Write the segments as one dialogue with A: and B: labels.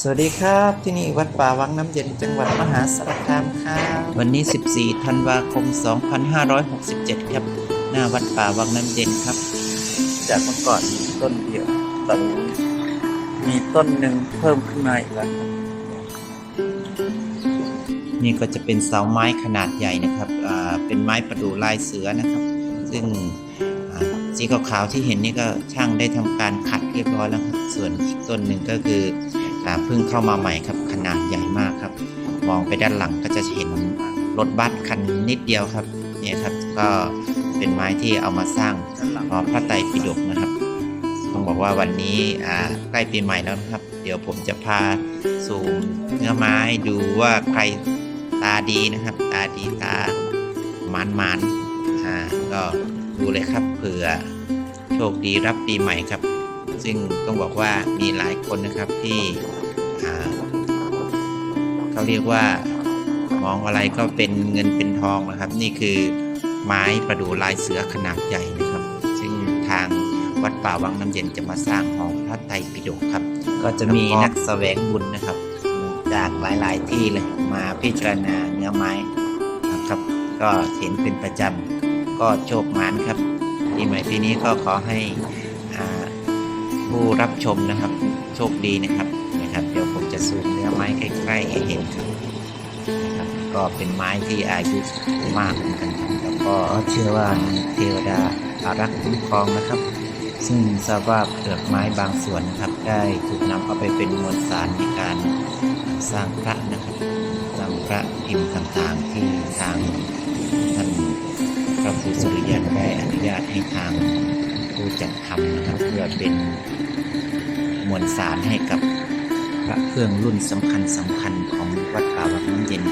A: สวัสดีครับที่นี่วัดป่าวังน้ำเย็นจังหวัดมหาสารคามครับวันนี้ 14 ธันวาคม 2567 ครับ หน้าวัดป่าวังน้ำเย็นครับ จากเมื่อก่อนมีต้นเดียวตอนนี้มีต้นหนึ่งเพิ่มขึ้นมาอีกแล้วครับนี่ก็จะเป็นเสาไม้ขนาดใหญ่นะครับอ่าเป็นไม้ประดู่ลายเสือนะครับ ซึ่งอ่าสีขาวๆที่เห็นนี่ก็ช่างได้ทำการขัดเรียบร้อยแล้วครับส่วนอีกต้นหนึ่งก็คืออ่า เพิ่งเข้ามาใหม่ครับขนาดใหญ่มากครับ มองไปด้านหลังก็จะเห็นรถบัสคันนิดเดียวครับเนี่ยครับก็เป็นไม้ที่เอามาสร้างหอพระไตรปิฎกนะครับต้องบอกว่าวันนี้ใกล้ปีใหม่แล้วครับ เดี๋ยวผมจะพาสู่เนื้อไม้ดูว่าใครตาดีนะครับ ตาดีตามันมันๆอ่าก็ดูเลยครับเผื่อโชคดีรับปีใหม่ครับ ซึ่งต้องบอกว่ามีหลายคนนะครับที่เขาเรียกว่ามองอะไรก็เป็นเงินเป็นทองนะครับ นี่คือไม้ประดู่ลายเสือขนาดใหญ่นะครับ ซึ่งทางวัดป่าวังน้ำเย็นจะมาสร้างหอพระไตรปิฎกครับ ก็จะมีนักแสวงบุญนะครับ จากหลายๆที่เลยมาพิจารณาเนื้อไม้นะครับ ก็เห็นเป็นประจำก็โชคมานครับปีใหม่ปีนี้ก็ขอให้ ผู้รับชมนะครับ โชคดีนะครับนะครับ เดี๋ยวผมจะซูมเนื้อไม้ใกล้ๆให้เห็นครับนะครับ ก็เป็นไม้ที่อายุมากเหมือนกันครับแล้วก็เชื่อว่ามีเทวดาอารักษ์คุ้มครองนะครับ ซึ่งทราบว่าเปลือกไม้บางส่วนนะครับ ได้ถูกนำเอาไปเป็นมวลสารในการสร้างพระนะครับสร้างพระพิมพ์ต่างๆที่ทางท่านพระครูสุริยันได้อนุญาตให้ทาง ทำนะครับ เพื่อเป็นมวลสารให้กับพระเครื่องรุ่นสำคัญสำคัญของวัดป่าวัดน้ำเย็น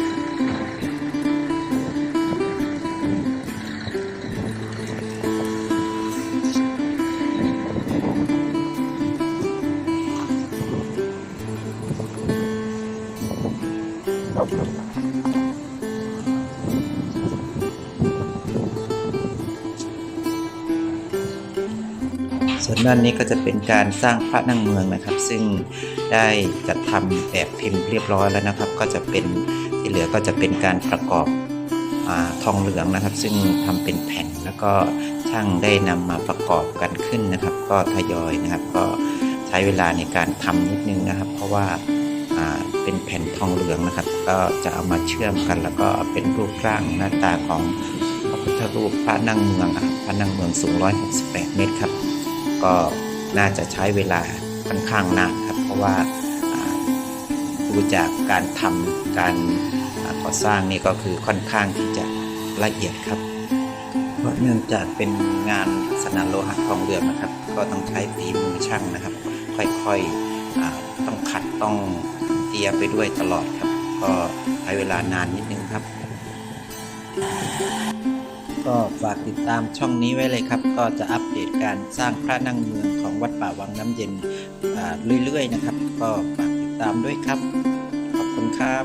A: ครับ ส่วนด้านนี้ก็จะเป็นการสร้างพระนั่งเมืองนะครับ ซึ่งได้จัดทำแบบพิมพ์เรียบร้อยแล้วนะครับ ก็จะเป็นที่เหลือก็จะเป็นการประกอบอทองเหลืองนะครับ ซึ่งทำเป็นแผ่นแล้วก็ช่างได้นำมาประกอบกันขึ้นนะครับ ก็ทยอยนะครับ ก็ใช้เวลาในการทำนิดนึงนะครับ เพราะว่าเป็นแผ่นทองเหลืองนะครับ ก็จะเอามาเชื่อมกัน แล้วก็เป็นรูปร่างหน้าตาของพระพุทธรูปพระนั่งเมืองพระนั่งเมืองสูง 168 เมตรครับ ก็น่าจะใช้เวลาค่อนข้างนานครับ เพราะว่าดูจากการทำการก่อสร้างนี่ก็คือค่อนข้างที่จะละเอียดครับเพราะเนื่องจากเป็นงานสนานโลหะทองเหลืองนะครับ ก็ต้องใช้ฝีมือช่างนะครับ ค่อยๆต้องขัดต้องเตียไปด้วยตลอดครับ ก็ใช้เวลานานนิดนึงครับ ก็ฝากติดตามช่องนี้ไว้เลยครับ ก็จะอัปเดตการสร้างพระนั่งเมืองของวัดป่าวังน้ำเย็นเรื่อยๆนะครับ ก็ฝากติดตามด้วยครับ ขอบคุณครับ